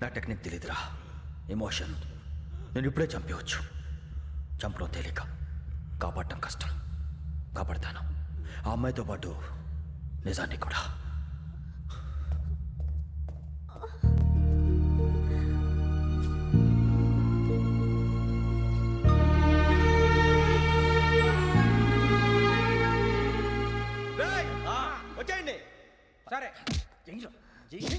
నా టెక్నిక్ తెలియదురా ఎమోషన్ నేను ఇప్పుడే చంపేవచ్చు చంపడం తేలిక కాపాడటం కష్టం కాపాడతాను ఆ అమ్మాయితో పాటు నిజాన్ని కూడా వచ్చేయండి సరే జై జై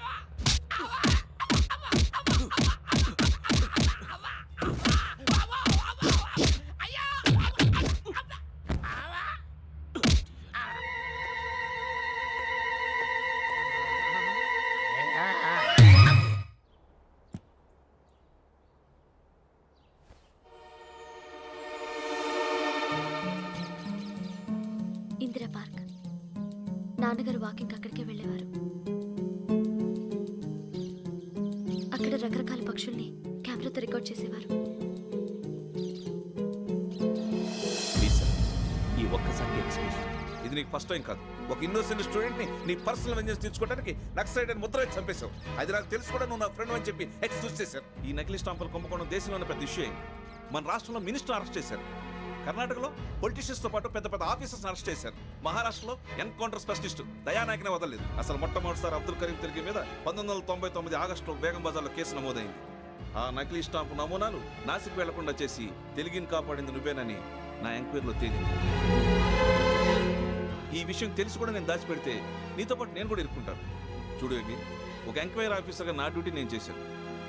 పుస్తకం కాదు ఒక ఇన్నోసెంట్ ని నీ పర్సనల్ వెంజెన్స్ తీర్చుకోవడానికి నక్సలైట్ అని ముద్ర చంపేశావు అది నాకు తెలుసు కూడా నువ్వు నా ఫ్రెండ్ అని చెప్పి ఎక్స్క్యూజ్ చేశారు ఈ నకిలీ స్టాంపులు కుంభకోణం దేశంలో ఉన్న పెద్ద ఇష్యూ అయింది మన రాష్ట్రంలో మినిస్టర్ అరెస్ట్ చేశారు కర్ణాటకలో పొలిటీషియన్స్ తో పాటు పెద్ద పెద్ద ఆఫీసర్స్ అరెస్ట్ చేశారు మహారాష్ట్రలో ఎన్కౌంటర్ స్పెషలిస్ట్ దయానాయకనే వదలలేదు అసలు మొట్టమొదటిసారి అబ్దుల్ కరీం తిరిగి మీద పంతొమ్మిది వందల తొంభై తొమ్మిది ఆగస్టులో బేగం బజార్లో కేసు నమోదైంది ఆ నకిలీ స్టాంపు నమూనాలు నాసిక్ వెళ్లకుండా చేసి తెలుగుని కాపాడింది నువ్వేనని నా ఎంక్వైరీలో తేలింది ఈ విషయం తెలిసి కూడా నేను దాచిపెడితే నీతో పాటు నేను కూడా ఇరుక్కుంటాను చూడు యజ్ఞి ఒక ఎంక్వైరీ ఆఫీసర్గా నా డ్యూటీ నేను చేశాను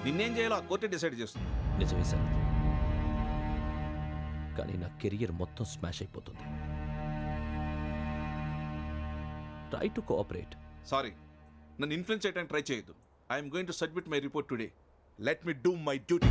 నిన్నేం చేయాలో ఆ కోర్టే డిసైడ్ చేస్తుంది నిజమే సార్ కానీ నా కెరియర్ మొత్తం స్మాష్ అయిపోతుంది ట్రై టు కోఆపరేట్ సారీ నన్ను ఇన్ఫ్లుయెన్స్ చేయడానికి ట్రై చేయొద్దు I'm going to submit my report today let me do my duty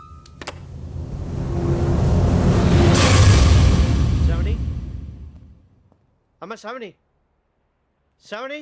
அம்மா ஷாவணி ஷாவணி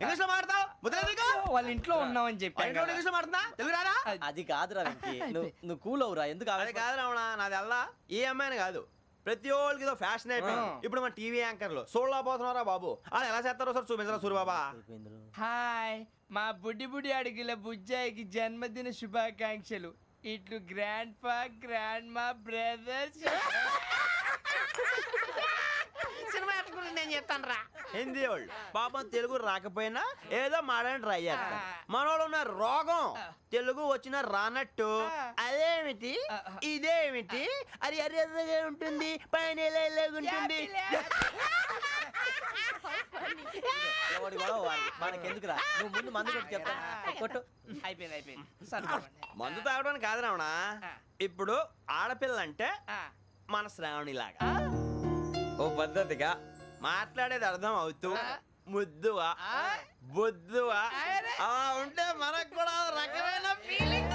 ఇంగ్లీష్ లో మాట్లాడతావు వాళ్ళ ఇంట్లో అని చెప్పి ఇంగ్లీష్ లో మాట్లాడుతున్నా తెలుగు రారా అది కాదురా వెంకీ నువ్వు నువ్వు కూల్ అవురా ఎందుకు అది కాదు రావణ నాది అల్లా ఏ అమ్మాయిని కాదు ప్రతి వాళ్ళకి ఇదో ఫ్యాషన్ అయిపోయింది ఇప్పుడు మన టీవీ యాంకర్లు సోళ్ళ పోతున్నారా బాబు అలా ఎలా చేస్తారో సార్ చూపించరా బాబా హాయ్ మా బుడ్డి బుడి అడిగిన బుజ్జాయికి జన్మదిన శుభాకాంక్షలు ఇట్లు గ్రాండ్ ఫా గ్రాండ్ మా బ్రదర్స్ నేను చెప్తాను రా హిందీ వాళ్ళు పాపం తెలుగు రాకపోయినా ఏదో మాడని ట్రై చేస్తారు వాళ్ళు ఉన్న రోగం తెలుగు వచ్చిన రానట్టు అదేమిటి ఇదేమిటి అది అరిగా ఉంటుంది పైన ఉంటుంది నువ్వు మందు కొట్టు మందు తాగడానికి కాదు రావణ ఇప్పుడు ఆడపిల్ల అంటే మన శ్రావణిలాగా ఓ పద్ధతిగా మాట్లాడేది అర్థం అవుతూ ముద్దువా బొద్దువా ఉంటే మనకు కూడా రకమైన ఫీలింగ్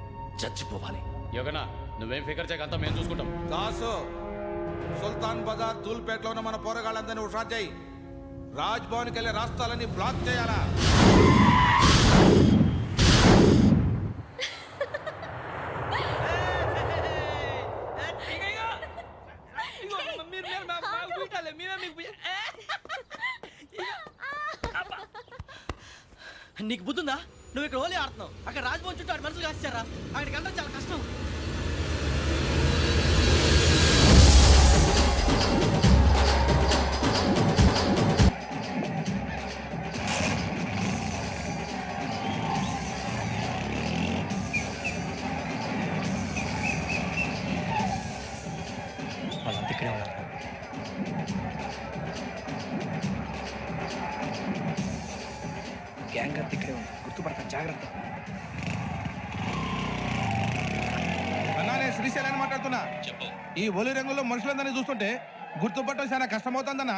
చచ్చిపోవాలి యోగనా నువ్వేం ఫికర్ అంతా మేము చూసుకుంటాం దాసు సుల్తాన్ బజార్ తూల్పేటలో ఉన్న మన పోరగాళ్ళందరినీ హుషారు చేయి రాజ్ భవన్ వెళ్ళే రాస్తాలని బ్లాక్ చేయాలా నీకు బుద్ధుందా నువ్వు ఇక్కడ హోలీ ఆడుతున్నావు అక్కడ రాజభవన్ చుట్టూ ఆడి మనుషులు కాస్తారా ఆడికంటే చాలా కష్టం అన్నా నేను మాట్లాడుతున్నా ఈ ఒలి రంగులో మనుషులందరినీ చూస్తుంటే గుర్తుపట్టడం చాలా కష్టమవుతుందన్నా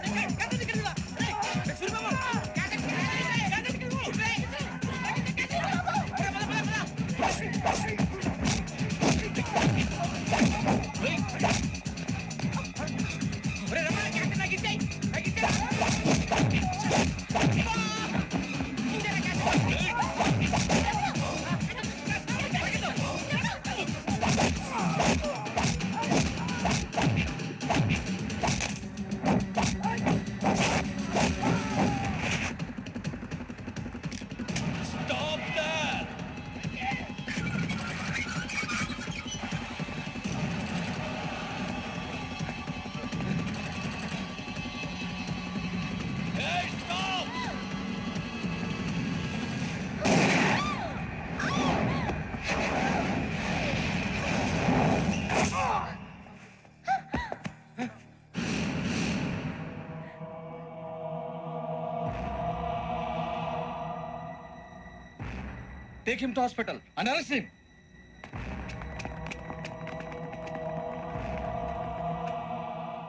Take him to hospital and arrest him.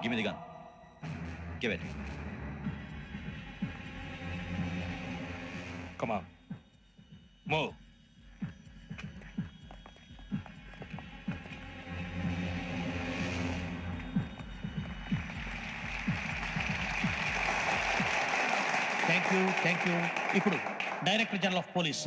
Give me the gun. Give it. Come on. Move. Thank you. Thank you. Director General of Police.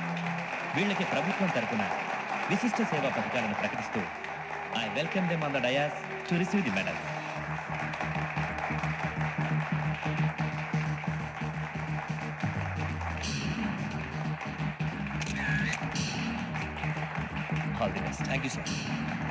వీళ్ళకి ప్రభుత్వం తరపున విశిష్ట సేవా పథకాలను ప్రకటిస్తూ I welcome them on the dais to receive the medal thank you sir